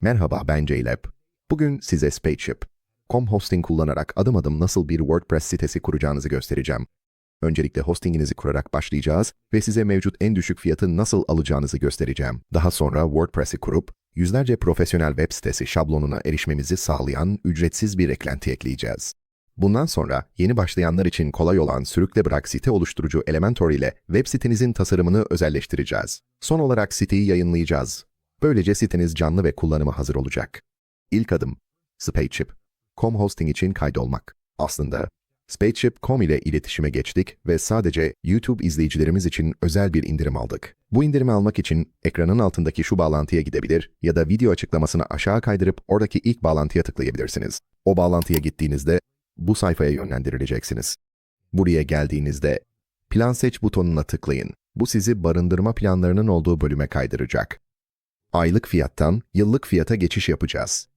Merhaba ben JLab. Bugün size Spaceship.com hosting kullanarak adım adım nasıl bir WordPress sitesi kuracağınızı göstereceğim. Öncelikle hostinginizi kurarak başlayacağız ve size mevcut en düşük fiyatı nasıl alacağınızı göstereceğim. Daha sonra WordPress'i kurup yüzlerce profesyonel web sitesi şablonuna erişmemizi sağlayan ücretsiz bir eklenti ekleyeceğiz. Bundan sonra yeni başlayanlar için kolay olan sürükle bırak site oluşturucu Elementor ile web sitenizin tasarımını özelleştireceğiz. Son olarak siteyi yayınlayacağız. Böylece siteniz canlı ve kullanıma hazır olacak. İlk adım, Spaceship.com hosting için kaydolmak. Aslında Spaceship.com ile iletişime geçtik ve sadece YouTube izleyicilerimiz için özel bir indirim aldık. Bu indirimi almak için ekranın altındaki şu bağlantıya gidebilir ya da video açıklamasını aşağı kaydırıp oradaki ilk bağlantıya tıklayabilirsiniz. O bağlantıya gittiğinizde bu sayfaya yönlendirileceksiniz. Buraya geldiğinizde Plan Seç butonuna tıklayın. Bu sizi barındırma planlarının olduğu bölüme kaydıracak. Aylık fiyattan yıllık fiyata geçiş yapacağız.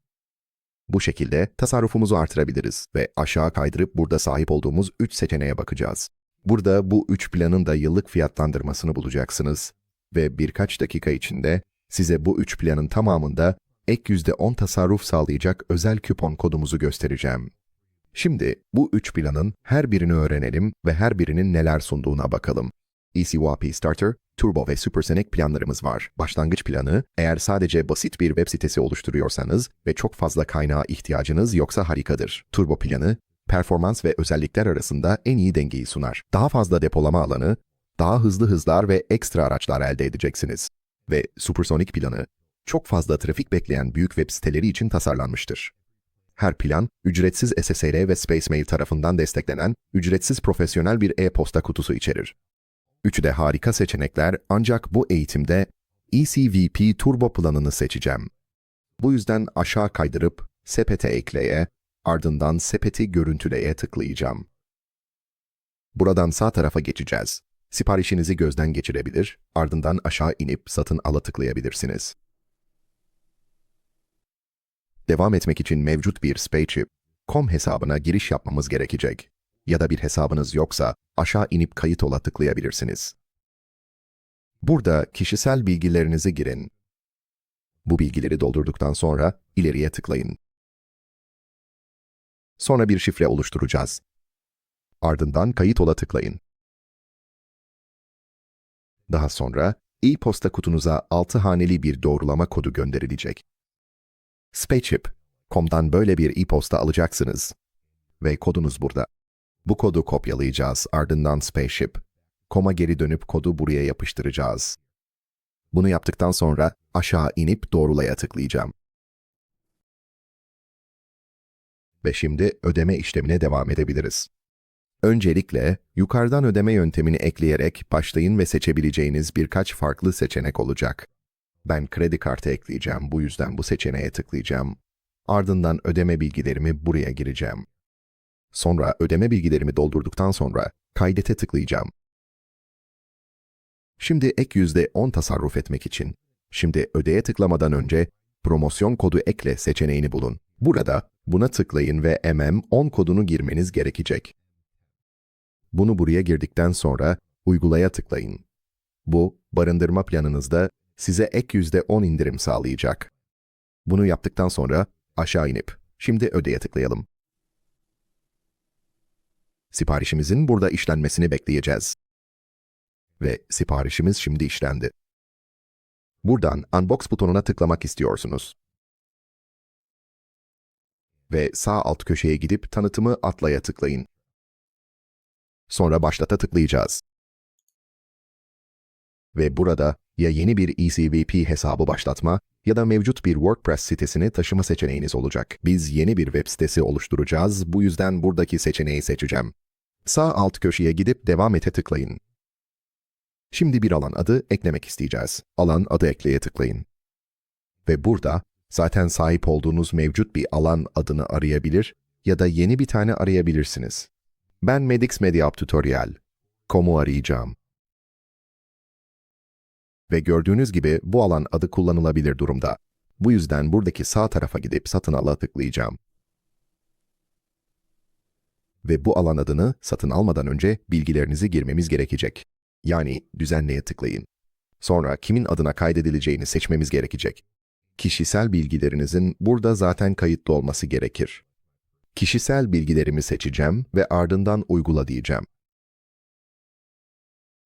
Bu şekilde tasarrufumuzu artırabiliriz ve aşağı kaydırıp burada sahip olduğumuz 3 seçeneğe bakacağız. Burada bu 3 planın da yıllık fiyatlandırmasını bulacaksınız ve birkaç dakika içinde size bu 3 planın tamamında ek %10 tasarruf sağlayacak özel kupon kodumuzu göstereceğim. Şimdi bu 3 planın her birini öğrenelim ve her birinin neler sunduğuna bakalım. EasyWAP Starter, Turbo ve Supersonic planlarımız var. Başlangıç planı, eğer sadece basit bir web sitesi oluşturuyorsanız ve çok fazla kaynağa ihtiyacınız yoksa harikadır. Turbo planı, performans ve özellikler arasında en iyi dengeyi sunar. Daha fazla depolama alanı, daha hızlı hızlar ve ekstra araçlar elde edeceksiniz. Ve Supersonic planı, çok fazla trafik bekleyen büyük web siteleri için tasarlanmıştır. Her plan, ücretsiz SSL ve Spacemail tarafından desteklenen ücretsiz profesyonel bir e-posta kutusu içerir. Üçü de harika seçenekler ancak bu eğitimde ECVP Turbo planını seçeceğim. Bu yüzden aşağı kaydırıp sepete ekleye, ardından sepeti görüntüleye tıklayacağım. Buradan sağ tarafa geçeceğiz. Siparişinizi gözden geçirebilir, ardından aşağı inip satın ala tıklayabilirsiniz. Devam etmek için mevcut bir Spaceship.com hesabına giriş yapmamız gerekecek. Ya da bir hesabınız yoksa aşağı inip kayıt ola tıklayabilirsiniz. Burada kişisel bilgilerinizi girin. Bu bilgileri doldurduktan sonra ileriye tıklayın. Sonra bir şifre oluşturacağız. Ardından kayıt ola tıklayın. Daha sonra e-posta kutunuza 6 haneli bir doğrulama kodu gönderilecek. Spaceship.com'dan böyle bir e-posta alacaksınız. Ve kodunuz burada. Bu kodu kopyalayacağız ardından Spaceship.com'a geri dönüp kodu buraya yapıştıracağız. Bunu yaptıktan sonra aşağı inip doğrulaya tıklayacağım. Ve şimdi ödeme işlemine devam edebiliriz. Öncelikle yukarıdan ödeme yöntemini ekleyerek başlayın ve seçebileceğiniz birkaç farklı seçenek olacak. Ben kredi kartı ekleyeceğim, bu yüzden bu seçeneğe tıklayacağım. Ardından ödeme bilgilerimi buraya gireceğim. Sonra ödeme bilgilerimi doldurduktan sonra kaydete tıklayacağım. Şimdi ek %10 tasarruf etmek için, şimdi ödeye tıklamadan önce promosyon kodu ekle seçeneğini bulun. Burada buna tıklayın ve MM10 kodunu girmeniz gerekecek. Bunu buraya girdikten sonra uygulaya tıklayın. Bu, barındırma planınızda size ek %10 indirim sağlayacak. Bunu yaptıktan sonra aşağı inip şimdi ödeye tıklayalım. Siparişimizin burada işlenmesini bekleyeceğiz. Ve siparişimiz şimdi işlendi. Buradan Unbox butonuna tıklamak istiyorsunuz. Ve sağ alt köşeye gidip tanıtımı atlaya tıklayın. Sonra başlata tıklayacağız. Ve burada ya yeni bir ECVP hesabı başlatma ya da mevcut bir WordPress sitesini taşıma seçeneğiniz olacak. Biz yeni bir web sitesi oluşturacağız, bu yüzden buradaki seçeneği seçeceğim. Sağ alt köşeye gidip devam ete tıklayın. Şimdi bir alan adı eklemek isteyeceğiz. Alan adı ekleye tıklayın. Ve burada zaten sahip olduğunuz mevcut bir alan adını arayabilir ya da yeni bir tane arayabilirsiniz. Ben Medix Media Tutorial. Komu arayacağım. Ve gördüğünüz gibi bu alan adı kullanılabilir durumda. Bu yüzden buradaki sağ tarafa gidip satın ala tıklayacağım. Ve bu alan adını satın almadan önce bilgilerinizi girmemiz gerekecek. Yani düzenleye tıklayın. Sonra kimin adına kaydedileceğini seçmemiz gerekecek. Kişisel bilgilerinizin burada zaten kayıtlı olması gerekir. Kişisel bilgilerimi seçeceğim ve ardından uygula diyeceğim.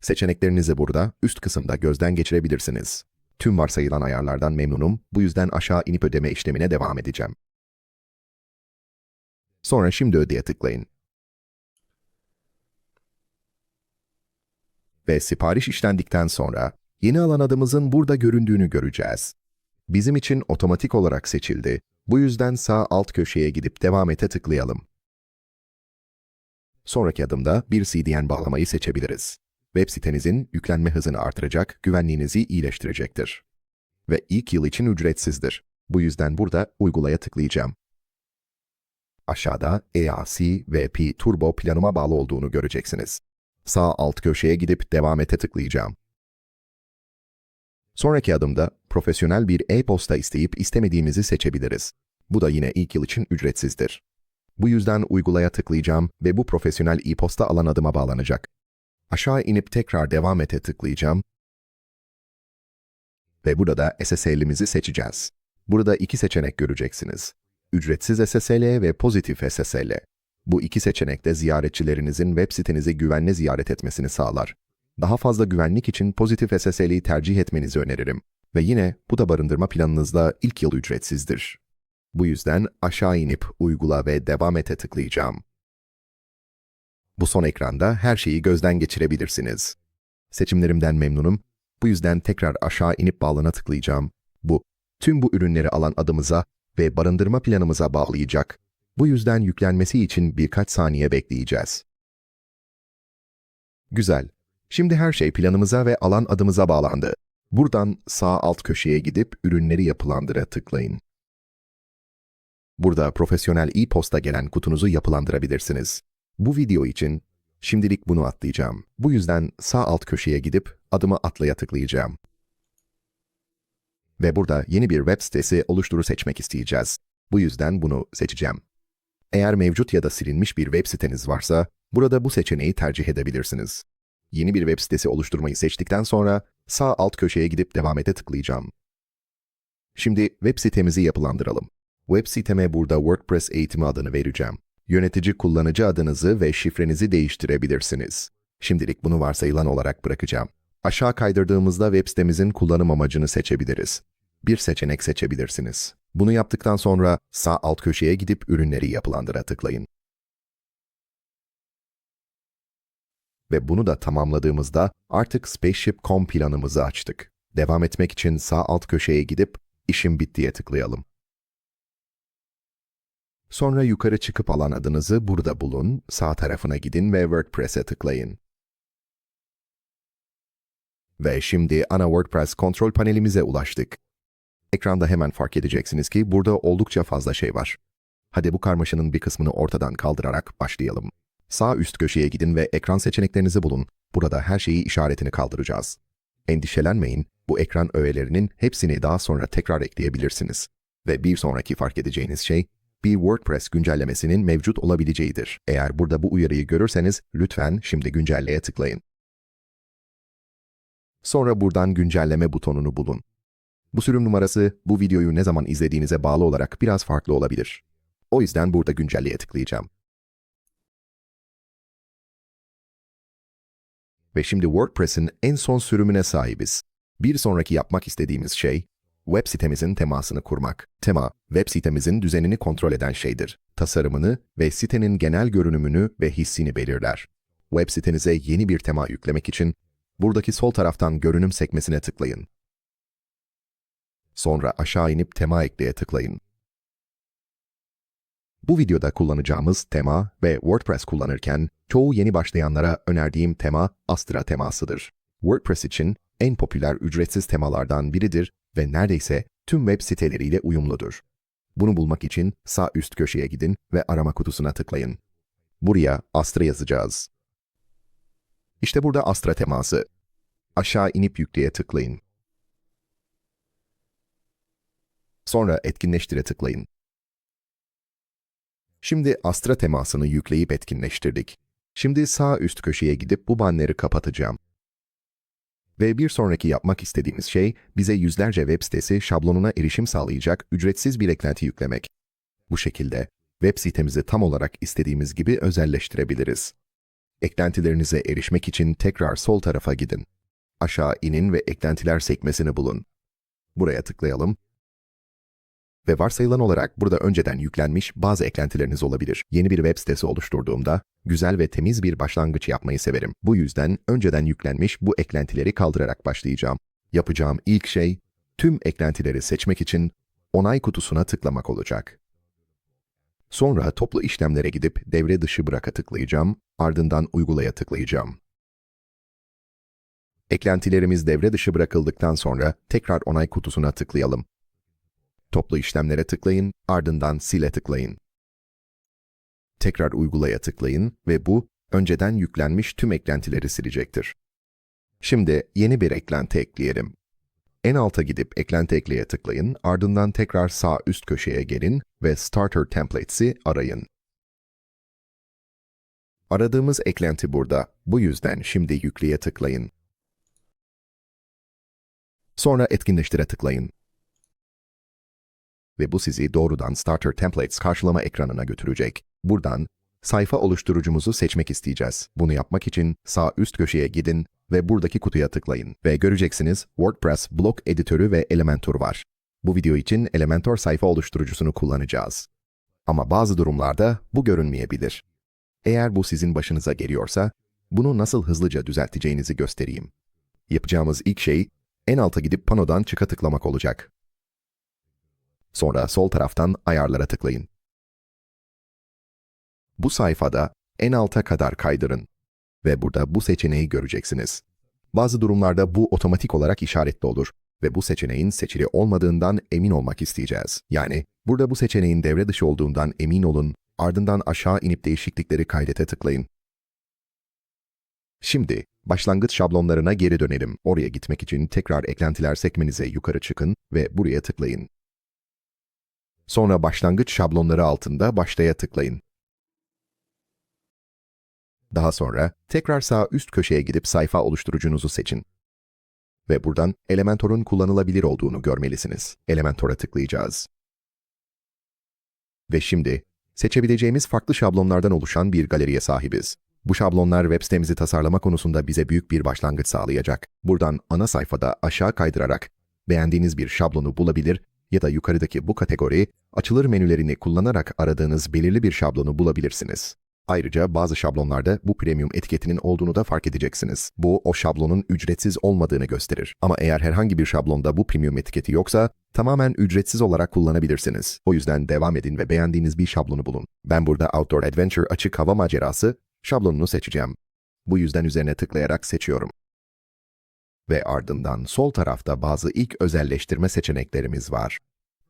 Seçeneklerinizi burada, üst kısımda gözden geçirebilirsiniz. Tüm varsayılan ayarlardan memnunum, bu yüzden aşağı inip ödeme işlemine devam edeceğim. Sonra şimdi ödeye tıklayın. Ve sipariş işlendikten sonra yeni alan adımızın burada göründüğünü göreceğiz. Bizim için otomatik olarak seçildi. Bu yüzden sağ alt köşeye gidip devam ete tıklayalım. Sonraki adımda bir CDN bağlamayı seçebiliriz. Web sitenizin yüklenme hızını artıracak, güvenliğinizi iyileştirecektir. Ve ilk yıl için ücretsizdir. Bu yüzden burada uygulaya tıklayacağım. Aşağıda EAC VP Turbo planıma bağlı olduğunu göreceksiniz. Sağ alt köşeye gidip devam ete tıklayacağım. Sonraki adımda profesyonel bir e-posta isteyip istemediğimizi seçebiliriz. Bu da yine ilk yıl için ücretsizdir. Bu yüzden uygulaya tıklayacağım ve bu profesyonel e-posta alan adıma bağlanacak. Aşağı inip tekrar devam ete tıklayacağım ve burada SSL'imizi seçeceğiz. Burada iki seçenek göreceksiniz. Ücretsiz SSL ve pozitif SSL. Bu iki seçenek de ziyaretçilerinizin web sitenizi güvenle ziyaret etmesini sağlar. Daha fazla güvenlik için pozitif SSL'yi tercih etmenizi öneririm. Ve yine bu da barındırma planınızda ilk yıl ücretsizdir. Bu yüzden aşağı inip uygula ve devam ete tıklayacağım. Bu son ekranda her şeyi gözden geçirebilirsiniz. Seçimlerimden memnunum. Bu yüzden tekrar aşağı inip bağlana tıklayacağım. Bu, tüm bu ürünleri alan adımıza ve barındırma planımıza bağlayacak. Bu yüzden yüklenmesi için birkaç saniye bekleyeceğiz. Güzel. Şimdi her şey planımıza ve alan adımıza bağlandı. Buradan sağ alt köşeye gidip ürünleri yapılandıra tıklayın. Burada profesyonel e-posta gelen kutunuzu yapılandırabilirsiniz. Bu video için şimdilik bunu atlayacağım. Bu yüzden sağ alt köşeye gidip adımı atlaya tıklayacağım. Ve burada yeni bir web sitesi oluşturu seçmek isteyeceğiz. Bu yüzden bunu seçeceğim. Eğer mevcut ya da silinmiş bir web siteniz varsa, burada bu seçeneği tercih edebilirsiniz. Yeni bir web sitesi oluşturmayı seçtikten sonra sağ alt köşeye gidip devam tıklayacağım. Şimdi web sitemizi yapılandıralım. Web siteme burada WordPress eğitimi adını vereceğim. Yönetici kullanıcı adınızı ve şifrenizi değiştirebilirsiniz. Şimdilik bunu varsayılan olarak bırakacağım. Aşağı kaydırdığımızda web sitemizin kullanım amacını seçebiliriz. Bir seçenek seçebilirsiniz. Bunu yaptıktan sonra sağ alt köşeye gidip ürünleri yapılandıra tıklayın. Ve bunu da tamamladığımızda artık Spaceship.com planımızı açtık. Devam etmek için sağ alt köşeye gidip işim bittiye tıklayalım. Sonra yukarı çıkıp alan adınızı burada bulun, sağ tarafına gidin ve WordPress'e tıklayın. Ve şimdi ana WordPress kontrol panelimize ulaştık. Ekranda hemen fark edeceksiniz ki burada oldukça fazla şey var. Hadi bu karmaşanın bir kısmını ortadan kaldırarak başlayalım. Sağ üst köşeye gidin ve ekran seçeneklerinizi bulun. Burada her şeyi işaretini kaldıracağız. Endişelenmeyin, bu ekran öğelerinin hepsini daha sonra tekrar ekleyebilirsiniz. Ve bir sonraki fark edeceğiniz şey, bir WordPress güncellemesinin mevcut olabileceğidir. Eğer burada bu uyarıyı görürseniz lütfen şimdi güncelleye tıklayın. Sonra buradan güncelleme butonunu bulun. Bu sürüm numarası bu videoyu ne zaman izlediğinize bağlı olarak biraz farklı olabilir. O yüzden burada güncelleye tıklayacağım. Ve şimdi WordPress'in en son sürümüne sahibiz. Bir sonraki yapmak istediğimiz şey, web sitemizin temasını kurmak. Tema, web sitemizin düzenini kontrol eden şeydir. Tasarımını ve sitenin genel görünümünü ve hissini belirler. Web sitenize yeni bir tema yüklemek için buradaki sol taraftan görünüm sekmesine tıklayın. Sonra aşağı inip tema ekleye tıklayın. Bu videoda kullanacağımız tema ve WordPress kullanırken çoğu yeni başlayanlara önerdiğim tema Astra temasıdır. WordPress için en popüler ücretsiz temalardan biridir ve neredeyse tüm web siteleriyle uyumludur. Bunu bulmak için sağ üst köşeye gidin ve arama kutusuna tıklayın. Buraya Astra yazacağız. İşte burada Astra teması. Aşağı inip yükleye tıklayın. Sonra etkinleştire tıklayın. Şimdi Astra temasını yükleyip etkinleştirdik. Şimdi sağ üst köşeye gidip bu banneri kapatacağım. Ve bir sonraki yapmak istediğimiz şey bize yüzlerce web sitesi şablonuna erişim sağlayacak ücretsiz bir eklenti yüklemek. Bu şekilde web sitemizi tam olarak istediğimiz gibi özelleştirebiliriz. Eklentilerinize erişmek için tekrar sol tarafa gidin. Aşağı inin ve eklentiler sekmesini bulun. Buraya tıklayalım. Ve varsayılan olarak burada önceden yüklenmiş bazı eklentileriniz olabilir. Yeni bir web sitesi oluşturduğumda güzel ve temiz bir başlangıç yapmayı severim. Bu yüzden önceden yüklenmiş bu eklentileri kaldırarak başlayacağım. Yapacağım ilk şey tüm eklentileri seçmek için onay kutusuna tıklamak olacak. Sonra toplu işlemlere gidip devre dışı bıraka tıklayacağım, ardından uygulaya tıklayacağım. Eklentilerimiz devre dışı bırakıldıktan sonra tekrar onay kutusuna tıklayalım. Toplu işlemlere tıklayın, ardından sile tıklayın. Tekrar uygulaya tıklayın ve bu önceden yüklenmiş tüm eklentileri silecektir. Şimdi yeni bir eklenti ekleyelim. En alta gidip eklenti ekleye tıklayın, ardından tekrar sağ üst köşeye gelin ve Starter Templates'i arayın. Aradığımız eklenti burada. Bu yüzden şimdi yükleye tıklayın. Sonra etkinleştire tıklayın. Ve bu sizi doğrudan Starter Templates karşılama ekranına götürecek. Buradan sayfa oluşturucumuzu seçmek isteyeceğiz. Bunu yapmak için sağ üst köşeye gidin ve buradaki kutuya tıklayın. Ve göreceksiniz WordPress blok editörü ve Elementor var. Bu video için Elementor sayfa oluşturucusunu kullanacağız. Ama bazı durumlarda bu görünmeyebilir. Eğer bu sizin başınıza geliyorsa, bunu nasıl hızlıca düzelteceğinizi göstereyim. Yapacağımız ilk şey, en alta gidip panodan çıka tıklamak olacak. Sonra sol taraftan ayarlara tıklayın. Bu sayfada en alta kadar kaydırın ve burada bu seçeneği göreceksiniz. Bazı durumlarda bu otomatik olarak işaretli olur ve bu seçeneğin seçili olmadığından emin olmak isteyeceğiz. Yani burada bu seçeneğin devre dışı olduğundan emin olun, ardından aşağı inip değişiklikleri kaydete tıklayın. Şimdi başlangıç şablonlarına geri dönelim. Oraya gitmek için tekrar eklentiler sekmenize yukarı çıkın ve buraya tıklayın. Sonra başlangıç şablonları altında başlaya tıklayın. Daha sonra tekrar sağ üst köşeye gidip sayfa oluşturucunuzu seçin. Ve buradan Elementor'un kullanılabilir olduğunu görmelisiniz. Elementor'a tıklayacağız. Ve şimdi seçebileceğimiz farklı şablonlardan oluşan bir galeriye sahibiz. Bu şablonlar web sitemizi tasarlama konusunda bize büyük bir başlangıç sağlayacak. Buradan ana sayfada aşağı kaydırarak beğendiğiniz bir şablonu bulabilir ya da yukarıdaki bu kategori açılır menülerini kullanarak aradığınız belirli bir şablonu bulabilirsiniz. Ayrıca bazı şablonlarda bu premium etiketinin olduğunu da fark edeceksiniz. Bu o şablonun ücretsiz olmadığını gösterir. Ama eğer herhangi bir şablonda bu premium etiketi yoksa tamamen ücretsiz olarak kullanabilirsiniz. O yüzden devam edin ve beğendiğiniz bir şablonu bulun. Ben burada Outdoor Adventure açık hava macerası şablonunu seçeceğim. Bu yüzden üzerine tıklayarak seçiyorum. Ve ardından sol tarafta bazı ilk özelleştirme seçeneklerimiz var.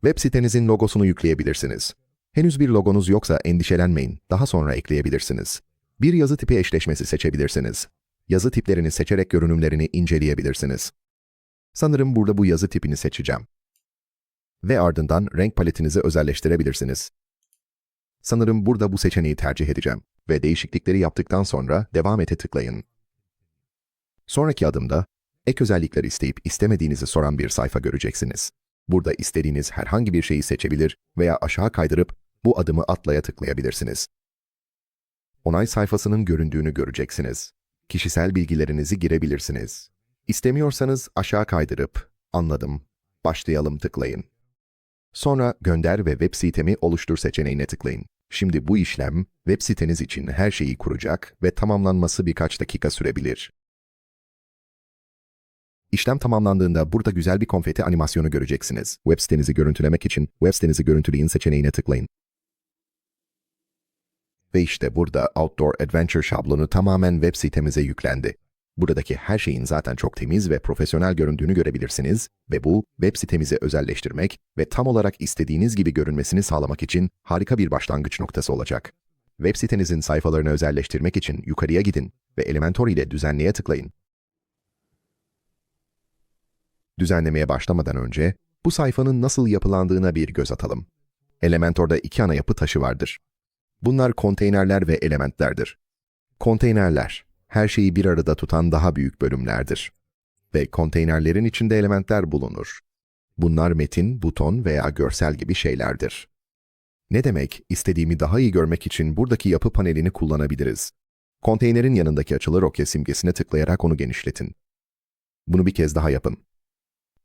Web sitenizin logosunu yükleyebilirsiniz. Henüz bir logonuz yoksa endişelenmeyin, daha sonra ekleyebilirsiniz. Bir yazı tipi eşleşmesi seçebilirsiniz. Yazı tiplerini seçerek görünümlerini inceleyebilirsiniz. Sanırım burada bu yazı tipini seçeceğim. Ve ardından renk paletinizi özelleştirebilirsiniz. Sanırım burada bu seçeneği tercih edeceğim ve değişiklikleri yaptıktan sonra devam ete tıklayın. Sonraki adımda ek özellikler isteyip istemediğinizi soran bir sayfa göreceksiniz. Burada istediğiniz herhangi bir şeyi seçebilir veya aşağı kaydırıp bu adımı atlaya tıklayabilirsiniz. Onay sayfasının göründüğünü göreceksiniz. Kişisel bilgilerinizi girebilirsiniz. İstemiyorsanız aşağı kaydırıp anladım, başlayalım tıklayın. Sonra gönder ve web sitemi oluştur seçeneğine tıklayın. Şimdi bu işlem web siteniz için her şeyi kuracak ve tamamlanması birkaç dakika sürebilir. İşlem tamamlandığında burada güzel bir konfeti animasyonu göreceksiniz. Web sitenizi görüntülemek için web sitenizi görüntüleyin seçeneğine tıklayın. Ve işte burada Outdoor Adventure şablonu tamamen web sitemize yüklendi. Buradaki her şeyin zaten çok temiz ve profesyonel göründüğünü görebilirsiniz ve bu web sitemizi özelleştirmek ve tam olarak istediğiniz gibi görünmesini sağlamak için harika bir başlangıç noktası olacak. Web sitenizin sayfalarını özelleştirmek için yukarıya gidin ve Elementor ile düzenleye tıklayın. Düzenlemeye başlamadan önce bu sayfanın nasıl yapılandığına bir göz atalım. Elementor'da iki ana yapı taşı vardır. Bunlar konteynerler ve elementlerdir. Konteynerler, her şeyi bir arada tutan daha büyük bölümlerdir. ve konteynerlerin içinde elementler bulunur. Bunlar metin, buton veya görsel gibi şeylerdir. Ne demek? İstediğimi daha iyi görmek için buradaki yapı panelini kullanabiliriz. Konteynerin yanındaki açılır okya simgesine tıklayarak onu genişletin. Bunu bir kez daha yapın.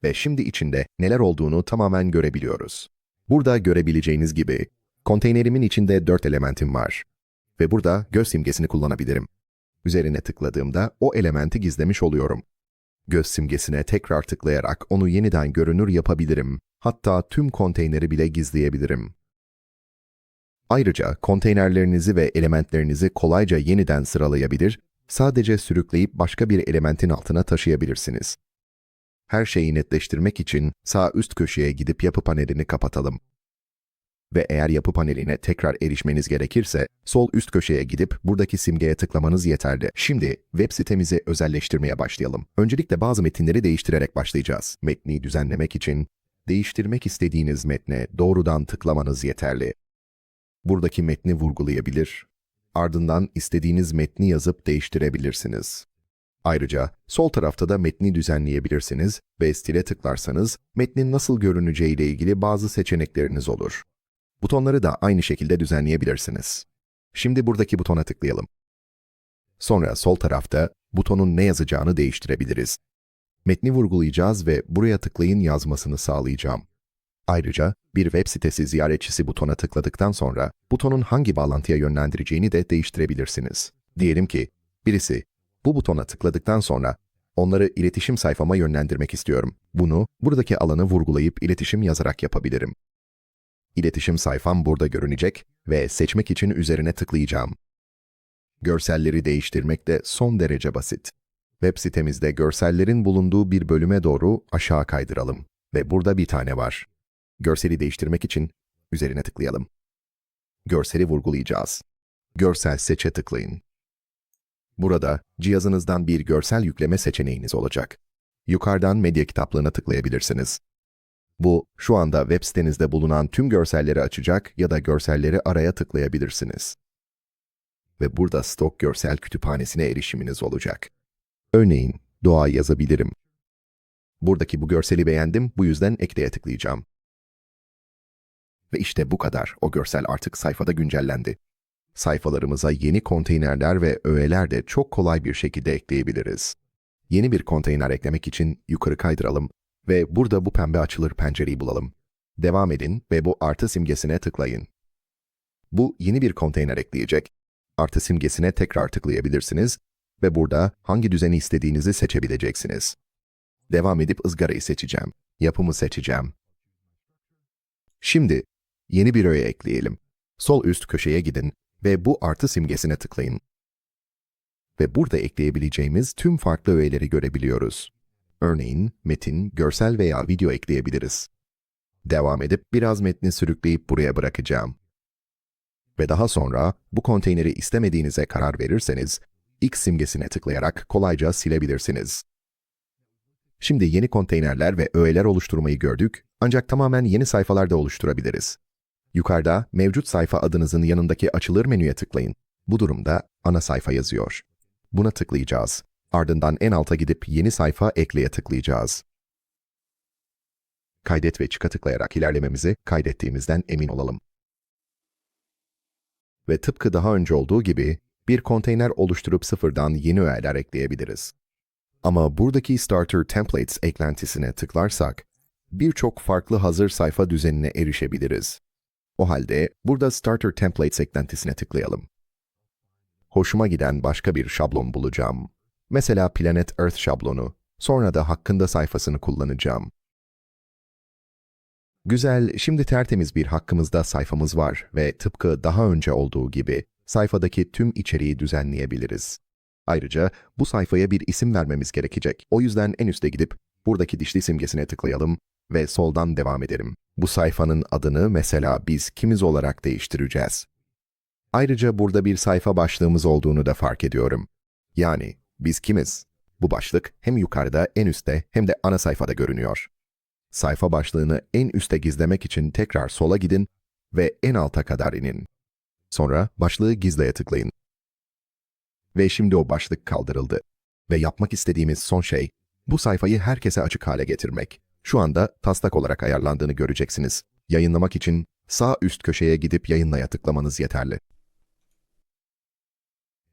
Ve şimdi içinde neler olduğunu tamamen görebiliyoruz. Burada görebileceğiniz gibi konteynerimin içinde dört elementim var. Ve burada göz simgesini kullanabilirim. Üzerine tıkladığımda o elementi gizlemiş oluyorum. Göz simgesine tekrar tıklayarak onu yeniden görünür yapabilirim. Hatta tüm konteyneri bile gizleyebilirim. Ayrıca konteynerlerinizi ve elementlerinizi kolayca yeniden sıralayabilir, sadece sürükleyip başka bir elementin altına taşıyabilirsiniz. Her şeyi netleştirmek için sağ üst köşeye gidip yapı panelini kapatalım. Ve eğer yapı paneline tekrar erişmeniz gerekirse, sol üst köşeye gidip buradaki simgeye tıklamanız yeterli. Şimdi web sitemizi özelleştirmeye başlayalım. Öncelikle bazı metinleri değiştirerek başlayacağız. Metni düzenlemek için değiştirmek istediğiniz metne doğrudan tıklamanız yeterli. Buradaki metni vurgulayabilir, ardından istediğiniz metni yazıp değiştirebilirsiniz. Ayrıca sol tarafta da metni düzenleyebilirsiniz ve stile tıklarsanız metnin nasıl görüneceği ile ilgili bazı seçenekleriniz olur. Butonları da aynı şekilde düzenleyebilirsiniz. Şimdi buradaki butona tıklayalım. Sonra sol tarafta butonun ne yazacağını değiştirebiliriz. Metni vurgulayacağız ve buraya tıklayın yazmasını sağlayacağım. Ayrıca bir web sitesi ziyaretçisi butona tıkladıktan sonra butonun hangi bağlantıya yönlendireceğini de değiştirebilirsiniz. Diyelim ki birisi bu butona tıkladıktan sonra onları iletişim sayfama yönlendirmek istiyorum. Bunu buradaki alanı vurgulayıp iletişim yazarak yapabilirim. İletişim sayfam burada görünecek ve seçmek için üzerine tıklayacağım. Görselleri değiştirmek de son derece basit. Web sitemizde görsellerin bulunduğu bir bölüme doğru aşağı kaydıralım ve burada bir tane var. Görseli değiştirmek için üzerine tıklayalım. Görseli vurgulayacağız. Görsel seçe tıklayın. Burada cihazınızdan bir görsel yükleme seçeneğiniz olacak. Yukarıdan medya kitaplığına tıklayabilirsiniz. Bu, şu anda web sitenizde bulunan tüm görselleri açacak ya da görselleri araya tıklayabilirsiniz. Ve burada stok görsel kütüphanesine erişiminiz olacak. Örneğin, doğa yazabilirim. Buradaki bu görseli beğendim, bu yüzden ekleye tıklayacağım. Ve işte bu kadar. O görsel artık sayfada güncellendi. Sayfalarımıza yeni konteynerler ve öğeler de çok kolay bir şekilde ekleyebiliriz. Yeni bir konteyner eklemek için yukarı kaydıralım ve burada bu pembe açılır pencereyi bulalım. Devam edin ve bu artı simgesine tıklayın. Bu yeni bir konteyner ekleyecek. Artı simgesine tekrar tıklayabilirsiniz ve burada hangi düzeni istediğinizi seçebileceksiniz. Devam edip ızgarayı seçeceğim. Yapımı seçeceğim. Şimdi yeni bir öğe ekleyelim. Sol üst köşeye gidin ve bu artı simgesine tıklayın. Ve burada ekleyebileceğimiz tüm farklı öğeleri görebiliyoruz. Örneğin metin, görsel veya video ekleyebiliriz. Devam edip biraz metni sürükleyip buraya bırakacağım. Ve daha sonra bu konteyneri istemediğinize karar verirseniz, X simgesine tıklayarak kolayca silebilirsiniz. Şimdi yeni konteynerler ve öğeler oluşturmayı gördük, ancak tamamen yeni sayfalar da oluşturabiliriz. Yukarıda mevcut sayfa adınızın yanındaki açılır menüye tıklayın. Bu durumda ana sayfa yazıyor. Buna tıklayacağız. Ardından en alta gidip yeni sayfa ekleye tıklayacağız. Kaydet ve çıka tıklayarak ilerlememizi kaydettiğimizden emin olalım. Ve tıpkı daha önce olduğu gibi bir konteyner oluşturup sıfırdan yeni öğeler ekleyebiliriz. Ama buradaki Starter Templates eklentisine tıklarsak, birçok farklı hazır sayfa düzenine erişebiliriz. O halde burada Starter Templates eklentisine tıklayalım. Hoşuma giden başka bir şablon bulacağım. Mesela Planet Earth şablonu. Sonra da hakkında sayfasını kullanacağım. Güzel, şimdi tertemiz bir hakkımızda sayfamız var ve tıpkı daha önce olduğu gibi sayfadaki tüm içeriği düzenleyebiliriz. Ayrıca bu sayfaya bir isim vermemiz gerekecek. O yüzden en üste gidip buradaki dişli simgesine tıklayalım ve soldan devam edelim. Bu sayfanın adını mesela biz kimiz olarak değiştireceğiz. Ayrıca burada bir sayfa başlığımız olduğunu da fark ediyorum. Yani biz kimiz? Bu başlık hem yukarıda en üstte hem de ana sayfada görünüyor. Sayfa başlığını en üste gizlemek için tekrar sola gidin ve en alta kadar inin. Sonra başlığı gizleye tıklayın. Ve şimdi o başlık kaldırıldı. Ve yapmak istediğimiz son şey, bu sayfayı herkese açık hale getirmek. Şu anda taslak olarak ayarlandığını göreceksiniz. Yayınlamak için sağ üst köşeye gidip yayınlaya tıklamanız yeterli.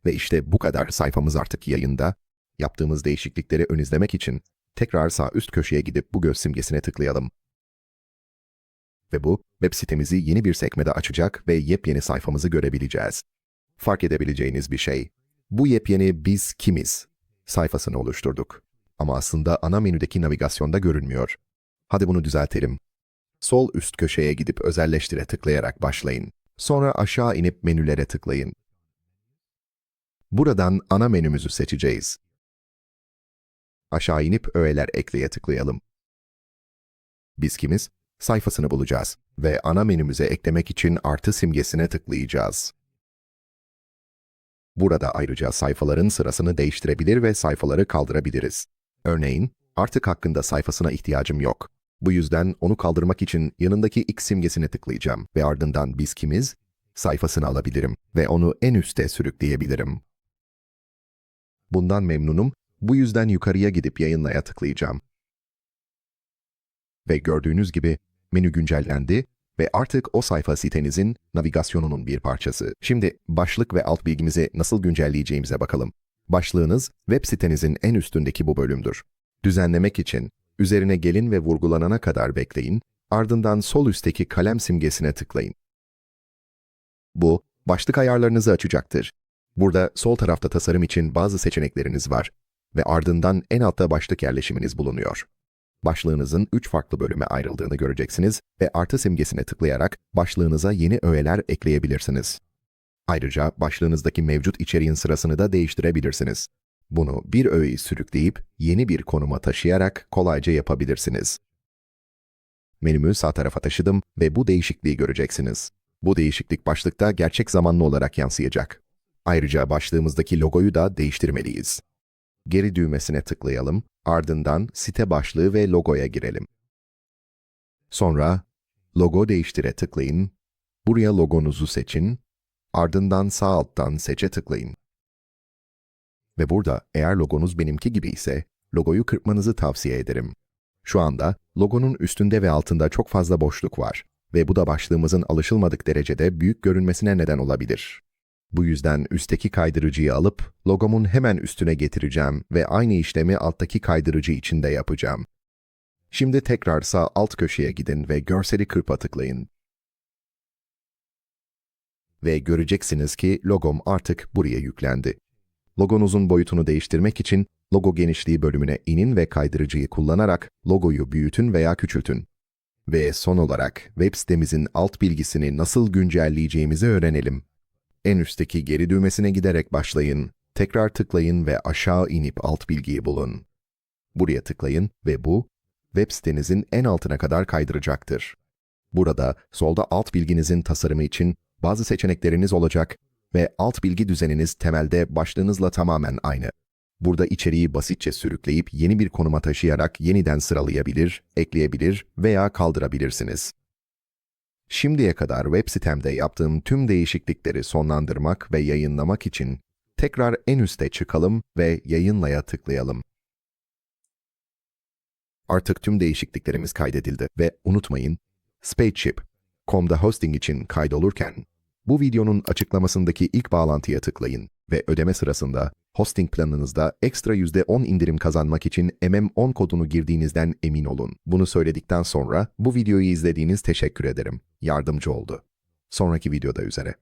Ve işte bu kadar sayfamız artık yayında. Yaptığımız değişiklikleri ön izlemek için tekrar sağ üst köşeye gidip bu göz simgesine tıklayalım. Ve bu web sitemizi yeni bir sekmede açacak ve yepyeni sayfamızı görebileceğiz. Fark edebileceğiniz bir şey, bu yepyeni Biz Kimiz sayfasını oluşturduk. Ama aslında ana menüdeki navigasyonda görünmüyor. Hadi bunu düzeltelim. Sol üst köşeye gidip özelleştire tıklayarak başlayın. Sonra aşağı inip menülere tıklayın. Buradan ana menümüzü seçeceğiz. Aşağı inip öğeler ekleye tıklayalım. Biz kimiz? Sayfasını bulacağız ve ana menümüze eklemek için artı simgesine tıklayacağız. Burada ayrıca sayfaların sırasını değiştirebilir ve sayfaları kaldırabiliriz. Örneğin, artık hakkında sayfasına ihtiyacım yok. Bu yüzden onu kaldırmak için yanındaki X simgesine tıklayacağım ve ardından biz kimiz sayfasını alabilirim ve onu en üste sürükleyebilirim. Bundan memnunum. Bu yüzden yukarıya gidip yayınlaya tıklayacağım. Ve gördüğünüz gibi menü güncellendi ve artık o sayfa sitenizin navigasyonunun bir parçası. Şimdi başlık ve alt bilgimizi nasıl güncelleyeceğimize bakalım. Başlığınız web sitenizin en üstündeki bu bölümdür. Düzenlemek için üzerine gelin ve vurgulanana kadar bekleyin, ardından sol üstteki kalem simgesine tıklayın. Bu, başlık ayarlarınızı açacaktır. Burada sol tarafta tasarım için bazı seçenekleriniz var ve ardından en altta başlık yerleşiminiz bulunuyor. Başlığınızın 3 farklı bölüme ayrıldığını göreceksiniz ve artı simgesine tıklayarak başlığınıza yeni öğeler ekleyebilirsiniz. Ayrıca başlığınızdaki mevcut içeriğin sırasını da değiştirebilirsiniz. Bunu bir öğeyi sürükleyip yeni bir konuma taşıyarak kolayca yapabilirsiniz. Menümü sağ tarafa taşıdım ve bu değişikliği göreceksiniz. Bu değişiklik başlıkta gerçek zamanlı olarak yansıyacak. Ayrıca başlığımızdaki logoyu da değiştirmeliyiz. Geri düğmesine tıklayalım, ardından site başlığı ve logoya girelim. Sonra logo değiştire tıklayın, buraya logonuzu seçin, ardından sağ alttan seçe tıklayın. Ve burada eğer logonuz benimki gibi ise logoyu kırpmanızı tavsiye ederim. Şu anda logonun üstünde ve altında çok fazla boşluk var ve bu da başlığımızın alışılmadık derecede büyük görünmesine neden olabilir. Bu yüzden üstteki kaydırıcıyı alıp logomun hemen üstüne getireceğim ve aynı işlemi alttaki kaydırıcı için de yapacağım. Şimdi tekrar sağ alt köşeye gidin ve görseli kırpa tıklayın. Ve göreceksiniz ki logom artık buraya yüklendi. Logonuzun boyutunu değiştirmek için logo genişliği bölümüne inin ve kaydırıcıyı kullanarak logoyu büyütün veya küçültün. Ve son olarak web sitemizin alt bilgisini nasıl güncelleyeceğimizi öğrenelim. En üstteki geri düğmesine giderek başlayın, tekrar tıklayın ve aşağı inip alt bilgiyi bulun. Buraya tıklayın ve bu, web sitenizin en altına kadar kaydıracaktır. Burada solda alt bilginizin tasarımı için bazı seçenekleriniz olacak ve alt bilgi düzeniniz temelde başlığınızla tamamen aynı. Burada içeriği basitçe sürükleyip yeni bir konuma taşıyarak yeniden sıralayabilir, ekleyebilir veya kaldırabilirsiniz. Şimdiye kadar web sitemde yaptığım tüm değişiklikleri sonlandırmak ve yayınlamak için tekrar en üste çıkalım ve yayınlaya tıklayalım. Artık tüm değişikliklerimiz kaydedildi ve unutmayın, Spaceship.com'da hosting için kaydolurken bu videonun açıklamasındaki ilk bağlantıya tıklayın ve ödeme sırasında hosting planınızda ekstra %10 indirim kazanmak için MM10 kodunu girdiğinizden emin olun. Bunu söyledikten sonra bu videoyu izlediğiniz teşekkür ederim. Yardımcı oldu. Sonraki videoda üzere.